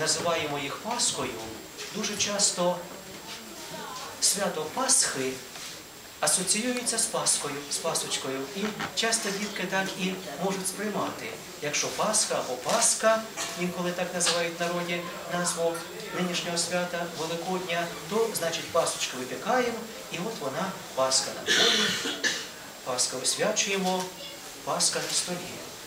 називаємо їх Паскою, дуже часто свято Пасхи асоціюється з Паскою, з Пасочкою. І часто дітки так і можуть сприймати. Якщо Пасха або Пасха, інколи так називають в народі назву нинішнього свята Великодня, то значить Пасочку випікаємо, і от вона Пасха на полі, Пасха освячуємо, Пасха на столі.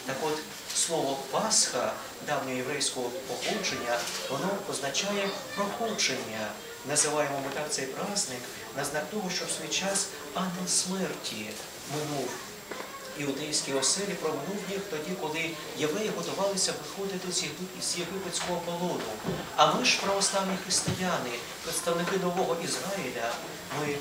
Так от слово Пасха давньоєврейського походження, воно означає проходження. Називаємо ми так цей праздник на знак того, що в свій час ангел смерті минув іудейські оселі, проминув їх тоді, коли євреї готувалися виходити з єгипетського полону. А ми ж православні християни, представники нового Ізраїля, ми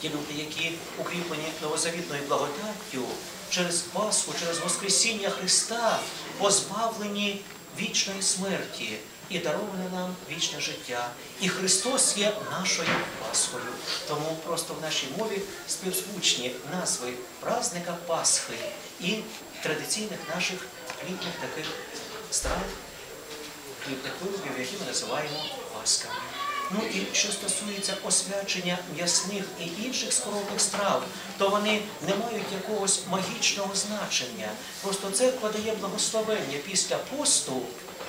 ті люди, які укріплені новозавітною благодаттю, через Пасху, через Воскресіння Христа, позбавлені вічної смерті і дароване нам вічне життя. І Христос є нашою Пасхою. Тому просто в нашій мові співзвучні назви праздника Пасхи і традиційних наших літніх таких страв, хлібних виробів, які ми називаємо пасками. Ну і що стосується освячення м'ясних і інших скоромних страв, то вони не мають якогось магічного значення. Просто церква дає благословення після посту,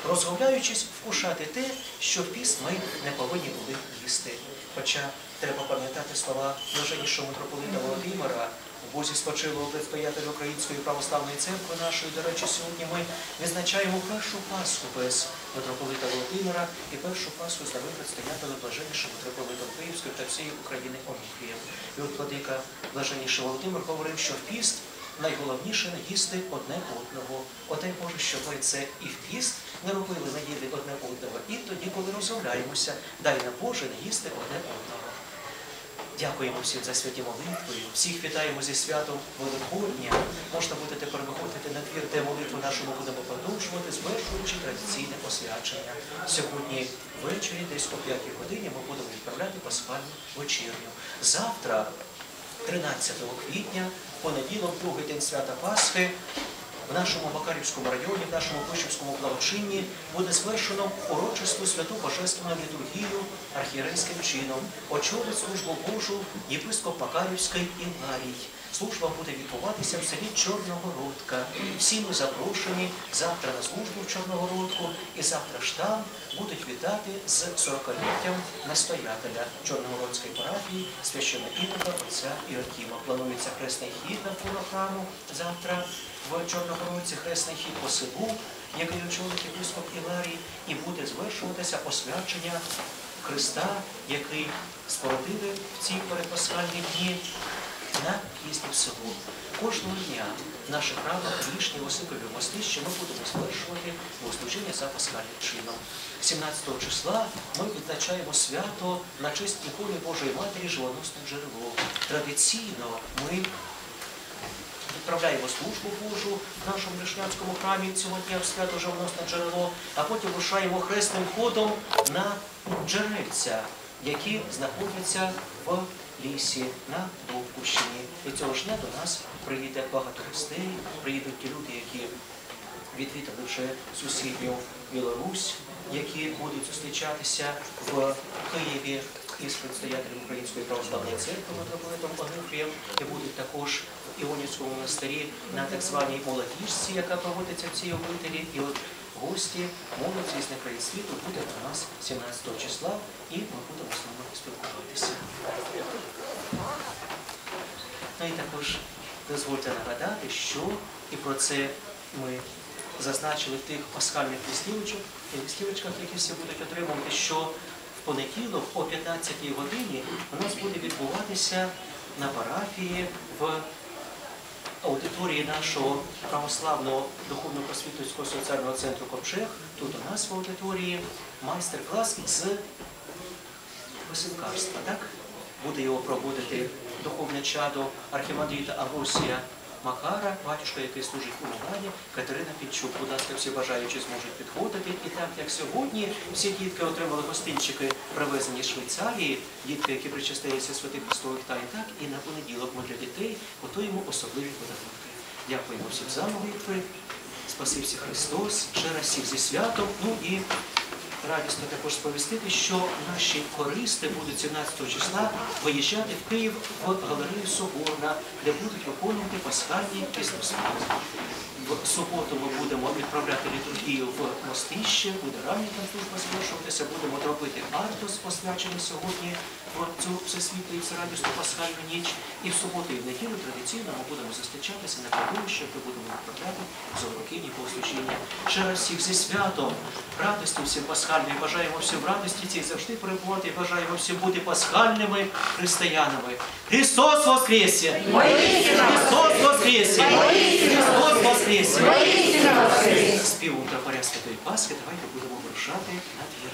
розгубляючись вкушати те, що в піст ми не повинні були їсти. Хоча треба пам'ятати слова блаженнішого митрополита Володимира, Бозі спочилого предстоятеля Української православної церкви нашої. До речі, сьогодні ми відзначаємо першу Пасху без митрополита Володимира і першу Пасху з новим предстоятелем блаженнішим митрополитом Київської та всієї України Онуфрієм. І от владика блаженніший Володимир говорив, що в піст найголовніше не їсти одне одного. Отай Боже, щоб ми це і в піст не робили, не їли одне одного. І тоді, коли розмовляємося, дай нам Боже не їсти одне одного. Дякуємо всім за святі молитви. Всіх вітаємо зі святом Великодня. Можна буде тепер виходити на двір, де молитву нашу ми будемо продовжувати, звершуючи традиційне освячення. Сьогодні ввечері, десь о 5 годині, ми будемо відправляти пасхальну вечірню. Завтра, 13 квітня, понеділок, другий день свята Пасхи, в нашому Макарівському районі, в нашому Пишівському благочинні буде звершено урочисту святу Божественну літургію архієрейським чином. Очолить службу Божу єпископ Макарівський Іларій. Служба буде відбуватися в селі Чорногородка. Всі ми запрошені завтра на службу в Чорногородку і завтра ж там будуть вітати з 40-літтям настоятеля Чорногородської парафії священноінника отця Іотіма. Планується хресний хід навколо храму завтра в Чорногородці, хресний хід по селу, який очолить єпископ Іларій, і буде звершуватися освячення Христа, який спородили в ці перепасхальні дні на в'їзді в село. Кожного дня в наших храмах Вішні, Осипові, Мостище ми будемо звершувати богослужіння за пасхальним чином. 17 числа ми відзначаємо свято на честь ікони Божої Матері Живоносне джерело. Традиційно ми відправляємо службу Божу в нашому Лишнянському храмі цього дня в свято Живоносне джерело, а потім рушаємо хресним ходом на джерельця, які знаходяться в лісі на Довбущині. І цього ж дня до нас приїде багато гостей, приїдуть ті люди, які відвідали вже сусідню Білорусь, які будуть зустрічатися в Києві із предстоятелем Української православної церкви митрополитом Онуфрієм, і будуть також в Іонівському монастирі на так званій молодіжці, яка проводиться в цій обителі. І от гості, молодь з країн світу буде до нас 17 числа, і ми будемо з ними спілкуватися. Ну і також дозвольте нагадати, що і про це ми зазначили в тих пасхальних листівочках, які всі будуть отримувати, що в понеділок о 15 годині у нас буде відбуватися на парафії в аудиторії нашого православного духовно-просвітницького соціального центру Ковчег. Тут у нас в аудиторії майстер-клас з веселкарства, так? Буде його проводити духовне чадо архімандріта Авросія Макара, батюшка, який служить у Милані, Катерина Підчук. Будь ласка, всі бажаючі зможуть підходити. І так як сьогодні всі дітки отримали гостинчики, привезені з Швейцарії, дітки, які причастилися святих Христових тайн, так і на понеділок ми для дітей готуємо особливі подарунки. Дякуємо всім за молитви. Спасився Христос, ще раз всіх зі святом. Ну і радісно також сповістити, що наші користи будуть 17 числа виїжджати в Київ в галерею Соборна, де будуть виконувати пасхальні пісноспіви. В суботу ми будемо відправляти літургію в Мостище, буде ранні там служба звершуватися, будемо робити артус, посвячений сьогодні в цю всесвіту і радісну пасхальну ніч. І в суботу і в неділю традиційно ми будемо зустрічатися на кладовище, де будемо відправляти золокині послужіння. Ще раз всіх зі святом, радості всім пасхальної, бажаємо всім радості цій завжди перебувати, бажаємо всім бути пасхальними християнами. Христос Воскресе! Христос Воскресе! Христос Воскресе! Спів утра паря Святої Пасхи давайте будемо вирушати на двір.